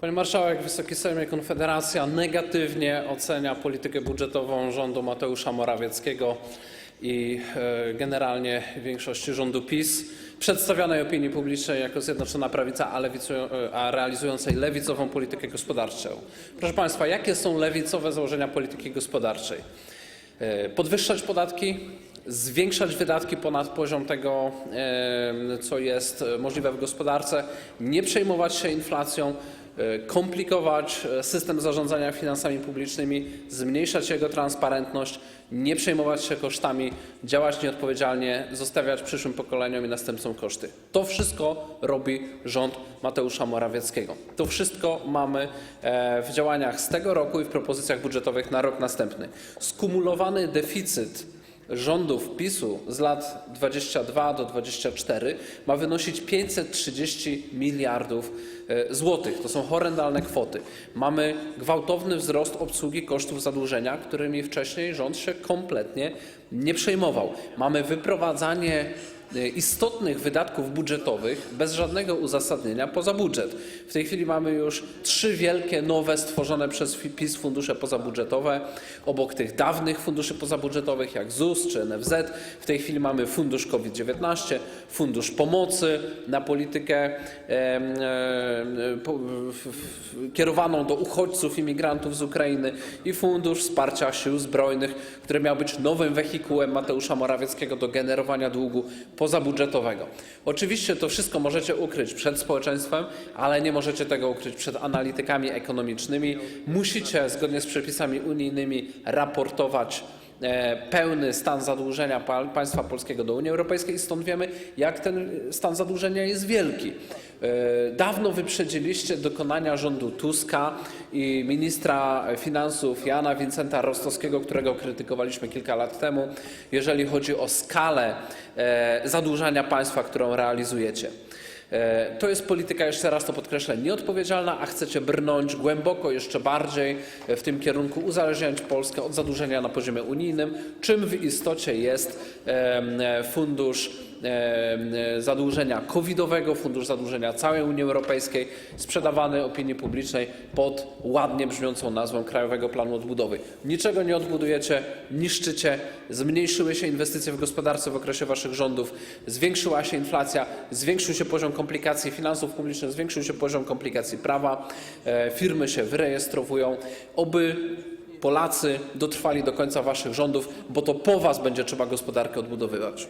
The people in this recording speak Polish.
Pani Marszałek, Wysoki Sejmie, Konfederacja negatywnie ocenia politykę budżetową rządu Mateusza Morawieckiego i e, generalnie większości rządu PiS, przedstawianej opinii publicznej jako Zjednoczona Prawica, a, e, a realizującej lewicową politykę gospodarczą. Proszę Państwa, jakie są lewicowe założenia polityki gospodarczej? E, Podwyższać podatki, zwiększać wydatki ponad poziom tego, co jest e, możliwe w gospodarce, nie przejmować się inflacją, e, komplikować e, system zarządzania finansami publicznymi, zmniejszać jego transparentność, nie przejmować się kosztami, działać nieodpowiedzialnie, zostawiać przyszłym pokoleniom i następcom koszty. To wszystko robi rząd Mateusza Morawieckiego. To wszystko mamy w działaniach z tego roku i w propozycjach budżetowych na rok następny. Skumulowany deficyt rządów PiSu z lat 22 do 24 ma wynosić 530 miliardów e, złotych. To są horrendalne kwoty. Mamy gwałtowny wzrost obsługi kosztów zadłużenia, którymi wcześniej rząd się kompletnie nie przejmował. Mamy wyprowadzanie istotnych wydatków budżetowych bez żadnego uzasadnienia poza budżet. W tej chwili mamy już trzy wielkie, nowe, stworzone przez PiS fundusze pozabudżetowe. Obok tych dawnych funduszy pozabudżetowych jak ZUS czy NFZ, w tej chwili mamy Fundusz COVID-19, Fundusz Pomocy na politykę em, em, po- w- w- kierowaną do uchodźców, imigrantów z Ukrainy i Fundusz Wsparcia Sił Zbrojnych, który miał być nowym wehikułem Mateusza Morawieckiego do generowania długu pozabudżetowego. Oczywiście to wszystko możecie ukryć przed społeczeństwem, ale nie możecie tego ukryć przed analitykami ekonomicznymi. Musicie zgodnie z przepisami unijnymi raportować pełny stan zadłużenia pa- państwa polskiego do Unii Europejskiej i stąd wiemy, jak ten stan zadłużenia jest wielki. E, Dawno wyprzedziliście dokonania rządu Tuska i ministra finansów Jana Wincenta Rostowskiego, którego krytykowaliśmy kilka lat temu, jeżeli chodzi o skalę e, zadłużania państwa, którą realizujecie. E, To jest polityka, jeszcze raz to podkreślę, nieodpowiedzialna, a chcecie brnąć głęboko jeszcze bardziej w tym kierunku, uzależniając Polskę od zadłużenia na poziomie unijnym, czym w istocie jest e, fundusz e, zadłużenia covidowego, fundusz zadłużenia całej Unii Europejskiej, sprzedawany opinii publicznej pod ładnie brzmiącą nazwą Krajowego Planu Odbudowy. Niczego nie odbudujecie, niszczycie, zmniejszyły się inwestycje w gospodarce w okresie waszych rządów, zwiększyła się inflacja, zwiększył się poziom komplikacji finansów publicznych, zwiększył się poziom komplikacji prawa, e, firmy się wyrejestrowują. Oby Polacy dotrwali do końca waszych rządów, bo to po was będzie trzeba gospodarkę odbudowywać.